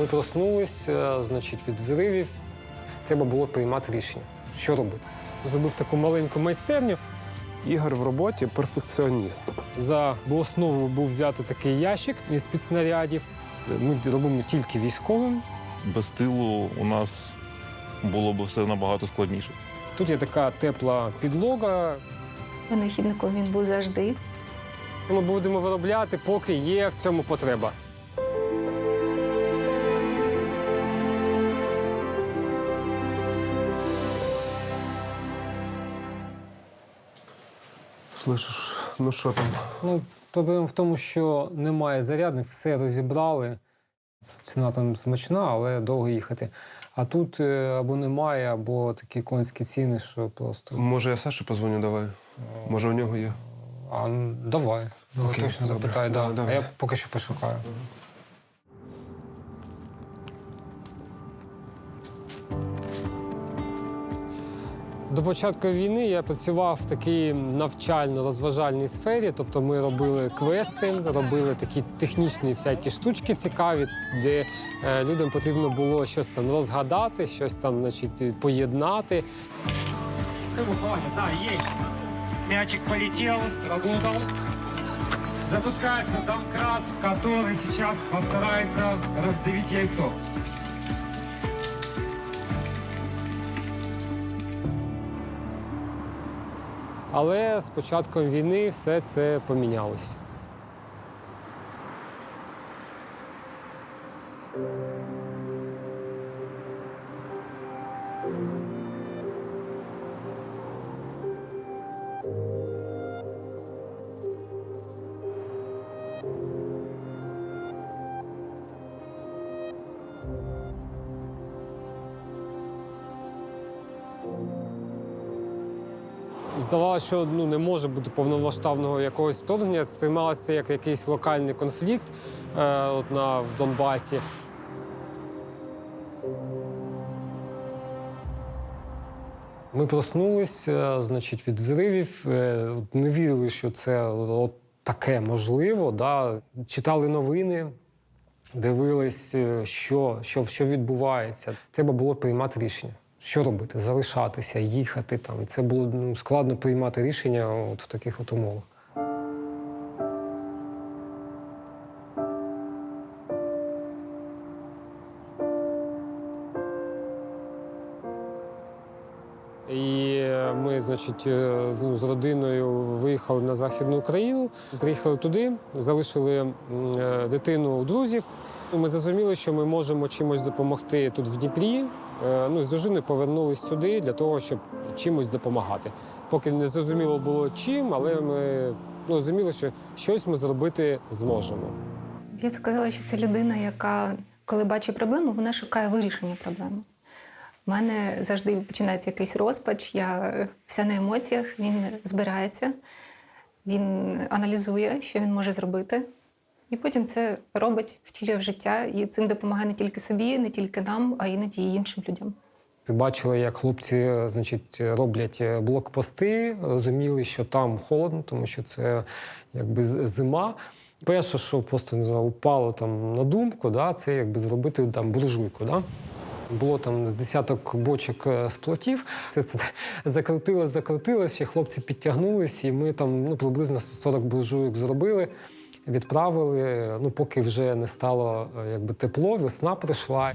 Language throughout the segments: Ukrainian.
Ми проснулись, е, значить, від взривів. Треба було приймати рішення, що робити. Зробив таку маленьку майстерню. Ігор в роботі перфекціоніст. За основу був взятий такий ящик із підснарядів. Ми робимо тільки військовим. Без тилу у нас було б все набагато складніше. Тут є така тепла підлога. Винахідником він був завжди. Ми будемо виробляти, поки є в цьому потреба. Слышиш, ну що там? Ну, проблема в тому, що немає зарядних, все розібрали. Ціна там смачна, але довго їхати. А тут е, або немає, або такі конські ціни, що просто. Може, я Саші позвоню, давай. Може, у нього є. А ну, давай. Давай Окей, точно запитаю. Да. А я поки що пошукаю. До початку війни я працював в такій навчально-розважальній сфері. Тобто ми робили квести, робили такі технічні всякі штучки цікаві, де е, людям потрібно було щось там розгадати, щось там, значить, поєднати. Да, есть. Мячик полетел, сработал. Запускается домкрат, который сейчас постарается раздавить яйцо. Але з початком війни все це помінялось. Здавалося, що ну, не може бути повномасштабного якогось вторгнення. Сприймалося як якийсь локальний конфлікт е, от на, в Донбасі. Ми проснулись, е, значить, від взривів. е, Не вірили, що це от таке можливо. Да? Читали новини, дивились, е, що, що, що відбувається. Треба було приймати рішення. Що робити? Залишатися, їхати там. Це було ну, складно приймати рішення от в таких от умовах. І е, ми, значить, е, з родиною виїхали на Західну Україну, приїхали туди, залишили е, дитину у друзів. Ми зрозуміли, що ми можемо чимось допомогти тут в Дніпрі. Е, Ну, з дружиною повернулись сюди для того, щоб чимось допомагати. Поки не зрозуміло було чим, але ми ну, розуміли, що щось ми зробити зможемо. Я б сказала, що це людина, яка, коли бачить проблему, вона шукає вирішення проблеми. У мене завжди починається якийсь розпач, я вся на емоціях, він збирається, він аналізує, що він може зробити, і потім це робить, втілює в життя, і цим допомагає не тільки собі, не тільки нам, а іноді і іншим людям. Бачили, як хлопці значить, роблять е, блокпости, розуміли, що там холодно, тому що це якби зима. Перше, що просто не знаю, упало там на думку, да, це якби зробити там буржуйку. Да? Було там з десяток бочок е, з плотів. Все це закрутило, закрутило, ще хлопці підтягнулись, і ми там ну, приблизно 40 буржуйок зробили, відправили. Ну, поки вже не стало е, якби тепло, весна прийшла.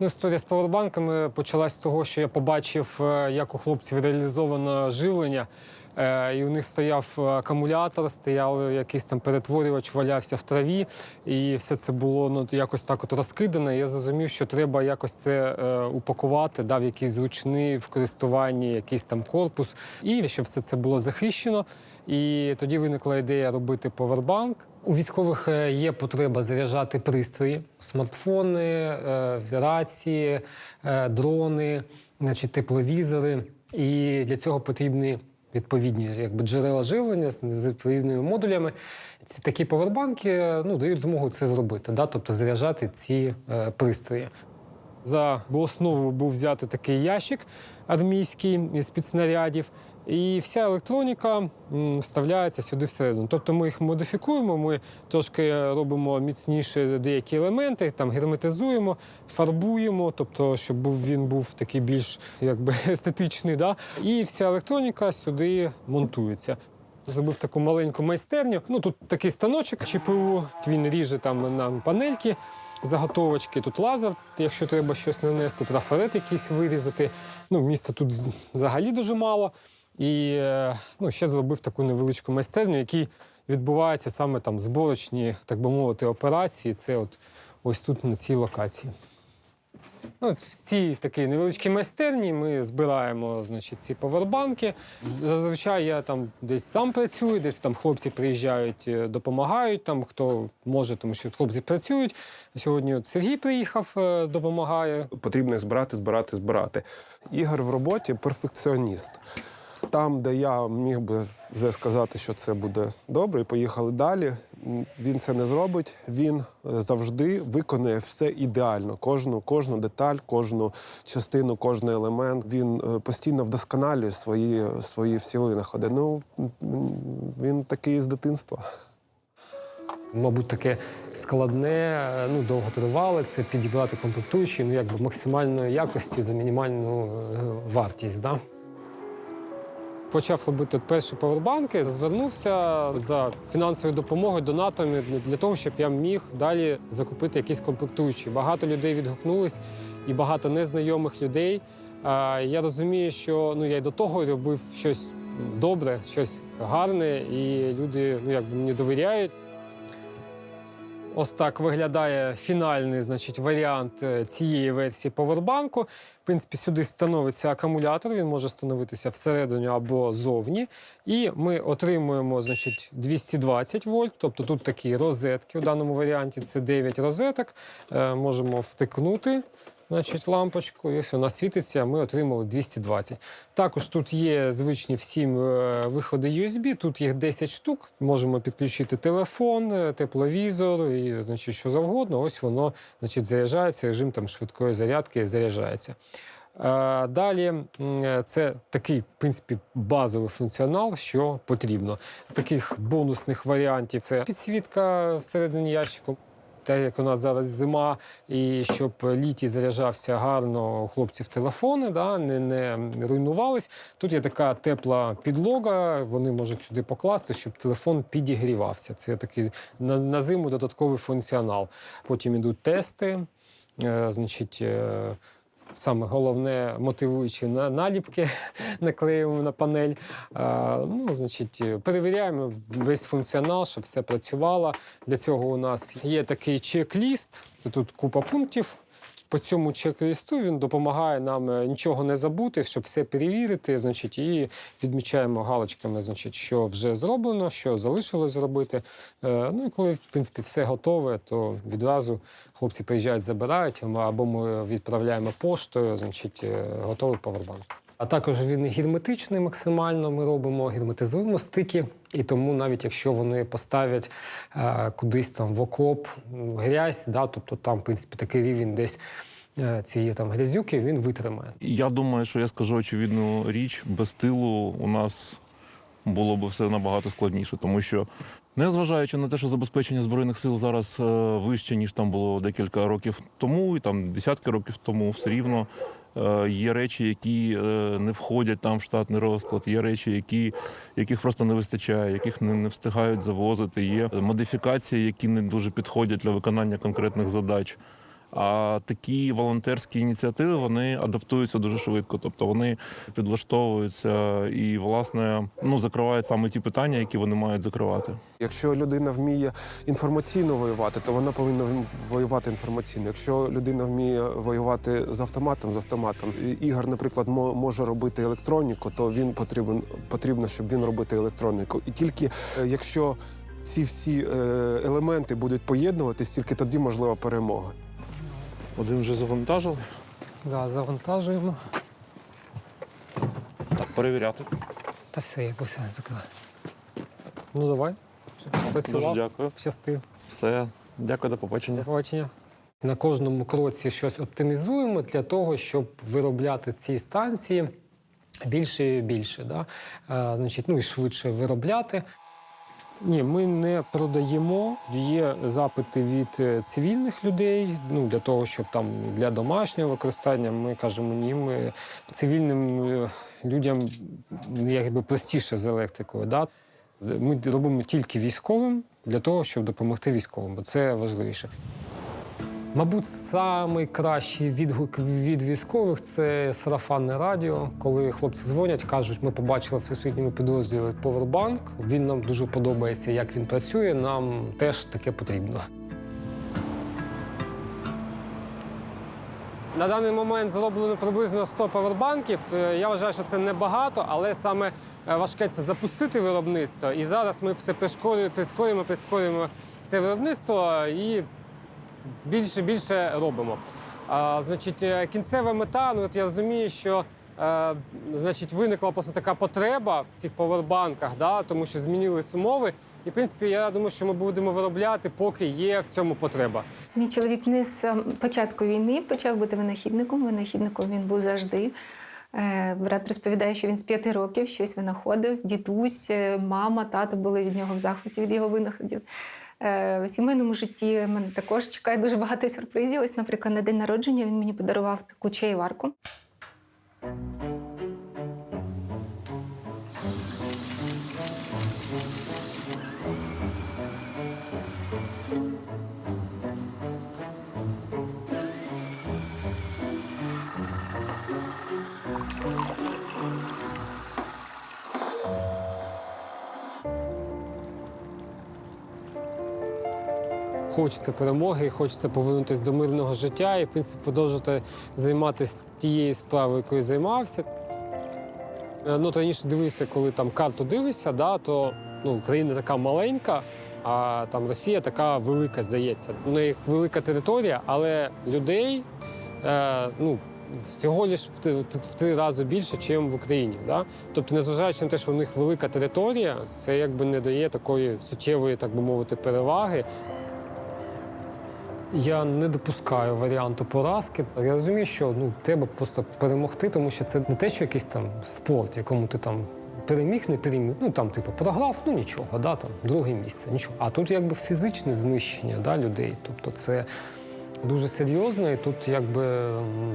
Ну, історія з павербанками почалась з того, що я побачив, е, як у хлопців реалізовано живлення. Е, І у них стояв акумулятор, стояв якийсь там перетворювач, валявся в траві, і все це було ну, якось так от розкидане. Я зрозумів, що треба якось це е, упакувати, дав якийсь зручний в користуванні, якийсь там корпус, і щоб все це було захищено. І тоді виникла ідея робити повербанк. У військових е, є потреба заряджати пристрої, смартфони, е, рації, е, дрони, значить, тепловізори. І для цього потрібні відповідні якби, джерела живлення з відповідними модулями. Ці такі повербанки ну, дають змогу це зробити, да? тобто заряджати ці пристрої. За основу був взятий такий ящик армійський з під снарядів. І вся електроніка вставляється сюди всередину. Тобто ми їх модифікуємо, ми трошки робимо міцніше деякі елементи, там герметизуємо, фарбуємо, тобто, щоб він був такий більш якби, естетичний. Да? І вся електроніка сюди монтується. Зробив таку маленьку майстерню. Ну тут такий станочок ЧПУ, він ріже там на панельки. Заготовочки, тут лазер, якщо треба щось нанести, трафарет якийсь вирізати. Ну, міста тут взагалі дуже мало. І е, ну, ще зробив таку невеличку майстерню, в якій відбуваються саме там зборочні, так би мовити, операції. Це от ось тут на цій локації. Ну, от в цій такій невеличкій майстерні ми збираємо значить, ці повербанки. Зазвичай я там десь сам працюю, десь там хлопці приїжджають, е, допомагають, там хто може, тому що хлопці працюють. Сьогодні от Сергій приїхав, е, допомагає. Потрібно збирати, збирати, збирати. Ігор в роботі перфекціоніст. Там, де я міг би вже сказати, що це буде добре, і поїхали далі. Він це не зробить. Він завжди виконує все ідеально. Кожну, кожну деталь, кожну частину, кожен елемент. Він е, постійно вдосконалює свої, свої всі винаходи. Ну він такий з дитинства. Мабуть, таке складне, ну довго тривале, це підібрати комплектуючі, ну якби максимальної якості за мінімальну е, вартість. Да? Почав робити перші павербанки, звернувся за фінансовою допомогою донатами для- для того, щоб я міг далі закупити якісь комплектуючі. Багато людей відгукнулись і багато незнайомих людей. Я розумію, що ну я й до того робив щось добре, щось гарне, і люди ну якби мені довіряють. Ось так виглядає фінальний значить, варіант е, цієї версії повербанку. В принципі, сюди становиться акумулятор, він може становитися всередині або зовні. І ми отримуємо значить, 220 вольт, тобто тут такі розетки. У даному варіанті це 9 розеток. Е, можемо втикнути значить, лампочку, і ось вона світиться, ми отримали 220. Також тут є звичні всім е, виходи USB, тут їх 10 штук. Можемо підключити телефон, е, тепловізор і значить, що завгодно. Ось воно значить, заряджається, режим там, швидкої зарядки заряджається. Е, Далі це такий, в принципі, базовий функціонал, що потрібно. З таких бонусних варіантів це підсвітка всередині ящику. Те, як у нас зараз зима, і щоб літій заряджався гарно у хлопців телефони, да, не, не руйнувались. Тут є така тепла підлога, вони можуть сюди покласти, щоб телефон підігрівався. Це такий на, на зиму додатковий функціонал. Потім ідуть тести, е, значить. Саме головне мотивуючі на- наліпки наклеюємо на панель. Ну, значить, перевіряємо весь функціонал, щоб все працювало. Для цього у нас є такий чек-ліст. Тут купа пунктів. По цьому чек-лісту він допомагає нам е, нічого не забути, щоб все перевірити. Значить, і відмічаємо галочками, значить, що вже зроблено, що залишилось зробити. Е, Ну і коли в принципі все готове, то відразу хлопці приїжджають, забирають, або ми відправляємо поштою, значить, е, готовий павербанк. А також він герметичний максимально. Ми робимо, герметизуємо стики, і тому навіть якщо вони поставлять е, кудись там в окоп грязь, да, тобто там, в принципі, такий рівень десь е, цієї там грязюки, він витримає. Я думаю, що я скажу очевидну річ, без тилу у нас було б все набагато складніше, тому що, незважаючи на те, що забезпечення збройних сил зараз е, вище, ніж там було декілька років тому, і там десятки років тому, все рівно. е, Є речі, які е, не входять там в штатний розклад, є речі, які, яких просто не вистачає, яких не, не встигають завозити. Є модифікації, які не дуже підходять для виконання конкретних задач. А такі волонтерські ініціативи вони адаптуються дуже швидко, тобто вони підлаштовуються і, власне, ну закривають саме ті питання, які вони мають закривати. Якщо людина вміє інформаційно воювати, то вона повинна воювати інформаційно. Якщо людина вміє воювати з автоматом, з автоматом. Ігор, наприклад, може робити електроніку, то він потрібен потрібно, щоб він робити електроніку. І тільки е, якщо ці всі е, елементи будуть поєднуватись, тільки тоді можлива перемога. Один вже завантажили. Да, завантажуємо. Так, перевіряти. Та все, як усе закриває. Ну давай. щоб Працював. Дуже дякую. Щасти. Все, дякую, до побачення. До побачення. На кожному кроці щось оптимізуємо для того, щоб виробляти ці станції більше і більше, да? е, значить, ну і швидше виробляти. Ні, ми не продаємо. Є запити від е, цивільних людей. Ну для того, щоб там для домашнього використання. Ми кажемо ні. Ми цивільним е, людям якби простіше з електрикою. Да? Ми робимо тільки військовим для того, щоб допомогти військовим, бо це важливіше. Мабуть, найкращий відгук від військових це сарафанне радіо. Коли хлопці дзвонять, кажуть, ми побачили всесвітньому підрозділі Powerbank. Він нам дуже подобається, як він працює. Нам теж таке потрібно. На даний момент зроблено приблизно 100 павербанків. Е, Я вважаю, що це небагато, але саме е, важке це запустити виробництво. І зараз ми все прискорюємо, прискорюємо, прискорюємо це виробництво і більше більше робимо. А, значить, е, кінцева мета, ну от я розумію, що е, значить, виникла просто така потреба в цих повербанках, да, тому що змінились умови. І, в принципі, я думаю, що ми будемо виробляти, поки є в цьому потреба. Мій чоловік не з початку війни почав бути винахідником. Винахідником він був завжди. Е, Брат розповідає, що він з п'яти років щось винаходив. Дідусь, е, мама, тато були від нього в захваті від його винаходів. Е, В сімейному житті мене також чекає дуже багато сюрпризів. Ось, наприклад, на день народження він мені подарував таку чайварку. Хочеться перемоги, хочеться повернутися до мирного життя і, в принципі, продовжувати займатися тією справою, якою займався. Е, Ну, раніше дивився, коли там карту дивишся, да, то ну, Україна така маленька, а там Росія така велика, здається. У них велика територія, але людей е, ну, всього лиш в, три- в три рази більше, ніж в Україні. Да? Тобто, незважаючи на те, що у них велика територія, це якби не дає такої суттєвої, так би мовити, переваги. Я не допускаю варіанту поразки. Я розумію, що ну треба просто перемогти, тому що це не те, що якийсь там спорт, якому ти там переміг, не переміг. Ну там, типу, програв, ну нічого, да, там друге місце, нічого. А тут якби фізичне знищення да, людей. Тобто це дуже серйозно, і тут якби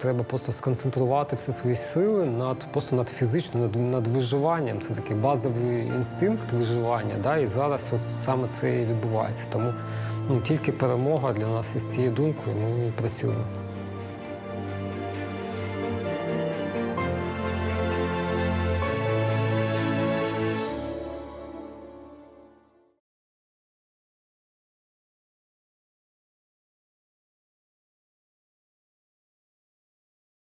треба просто сконцентрувати всі свої сили над просто над фізичним, над, над виживанням. Це такий базовий інстинкт виживання. Да, і зараз от саме це і відбувається. Тому ну, тільки перемога для нас із цією думкою ми працюємо.